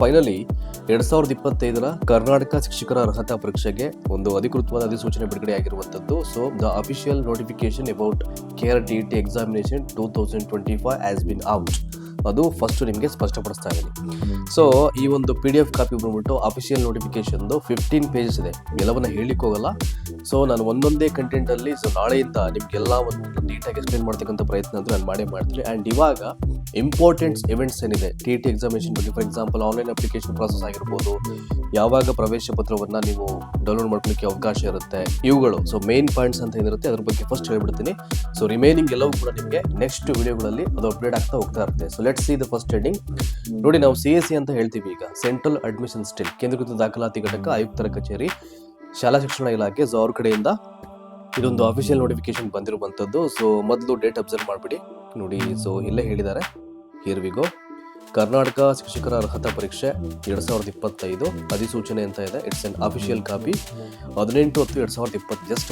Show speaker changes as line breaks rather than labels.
Finally ಎರಡ್ ಸಾವಿರದ ಇಪ್ಪತ್ತೈದರ ಕರ್ನಾಟಕ ಶಿಕ್ಷಕರ ಅರ್ಹತಾ ಪರೀಕ್ಷೆಗೆ ಒಂದು ಅಧಿಕೃತವಾದ ಅಧಿಸೂಚನೆ ಬಿಡುಗಡೆ ಆಗಿರುವಂತದ್ದು so the official notification about KAR T T examination two thousand twenty five has been out ಅದು ಫಸ್ಟ್ ನಿಮಗೆ ಸ್ಪಷ್ಟಪಡಿಸ್ತಾ ಇದ್ದೀನಿ. ಸೊ ಈ ಒಂದು ಪಿ ಡಿ ಎಫ್ ಕಾಪಿ ಬಂದ್ಬಿಟ್ಟು ಅಫಿಷಿಯಲ್ ನೋಟಿಫಿಕೇಶನ್ದು ಫಿಫ್ಟೀನ್ ಪೇಜಸ್ ಇದೆ. ಎಲ್ಲವನ್ನ ಹೇಳಿಕ್ ಹೋಗಲ್ಲ. ಸೊ ನಾನು ಒಂದೊಂದೇ ಕಂಟೆಂಟಲ್ಲಿ ಸೊ ನಾಳೆಯಿಂದ ನಿಮಗೆಲ್ಲ ಒಂದು ನೀಟಾಗಿ ಎಕ್ಸ್ಪ್ಲೇನ್ ಮಾಡ್ತಕ್ಕಂಥ ಪ್ರಯತ್ನ ಅಂದರೆ ನಾನು ಮಾಡೇ ಮಾಡ್ತೀನಿ. ಆ್ಯಂಡ್ ಇವಾಗ ಇಂಪಾರ್ಟೆಂಟ್ಸ್ ಇವೆಂಟ್ಸ್ ಏನಿದೆ? ಟಿ ಟಿ ಎಕ್ಸಾಮಿನೇಷನ್ ಬಗ್ಗೆ for example online application process ಆಗಿರ್ಬೋದು. ಯಾವಾಗ ಪ್ರವೇಶ ಪತ್ರವನ್ನು ನೀವು ಡೌನ್ಲೋಡ್ ಮಾಡ್ಕೊಳ್ಳಿಕ್ಕೆ ಅವಕಾಶ ಇರುತ್ತೆ? ಇವುಗಳು ಸೊ ಮೇನ್ ಪಾಯಿಂಟ್ಸ್ ಅಂತ ಏನಿರುತ್ತೆ ಅದ್ರ ಬಗ್ಗೆ ಫಸ್ಟ್ ಹೇಳ್ಬಿಡ್ತೀನಿ. ಸೊ ರಿಮೈನಿಂಗ್ ಎಲ್ಲವೂ ಕೂಡ ನಿಮಗೆ ನೆಕ್ಸ್ಟ್ ವಿಡಿಯೋಗಳಲ್ಲಿ ಅದು ಅಪ್ಡೇಟ್ ಆಗ್ತಾ ಹೋಗ್ತಾ ಇರುತ್ತೆ. So let see the first heading ನೋಡಿ ನಾವು ಸಿ ಎಸ್ ಸಿ ಅಂತ ಹೇಳ್ತೀವಿ ಈಗ. ಸೆಂಟ್ರಲ್ ಅಡ್ಮಿಷನ್ ಸ್ಟಿಲ್ ಕೇಂದ್ರೀಕೃತ ದಾಖಲಾತಿ ಘಟಕ ಆಯುಕ್ತರ ಕಚೇರಿ ಶಾಲಾ ಶಿಕ್ಷಣ ಇಲಾಖೆ ಸೊ ಅವ್ರ ಕಡೆಯಿಂದ ಇದೊಂದು ಅಫಿಷಿಯಲ್ ನೋಟಿಫಿಕೇಶನ್ ಬಂದಿರುವಂಥದ್ದು. ಸೊ ಮೊದಲು ಡೇಟ್ ಅಬ್ಸರ್ವ್ ಮಾಡಿಬಿಡಿ. ನೋಡಿ ಸೊ ಇಲ್ಲೇ ಹೇಳಿದ್ದಾರೆ. ಹಿಯರ್ ವಿಗೋ ಕರ್ನಾಟಕ ಶಿಕ್ಷಕರ ಅರ್ಹತಾ ಪರೀಕ್ಷೆ ಎರಡ್ ಸಾವಿರದ ಇಪ್ಪತ್ತೈದು. ಅಧಿಸೂಚನೆ ಅಂತ ಇದೆ. ಇಟ್ಸ್ ಅನ್ ಅಫಿಷಿಯಲ್ ಕಾಪಿ ಹದಿನೆಂಟು ಹತ್ತು ಎರಡ್ ಸಾವಿರದ ಇಪ್ಪತ್ತು. ಜಸ್ಟ್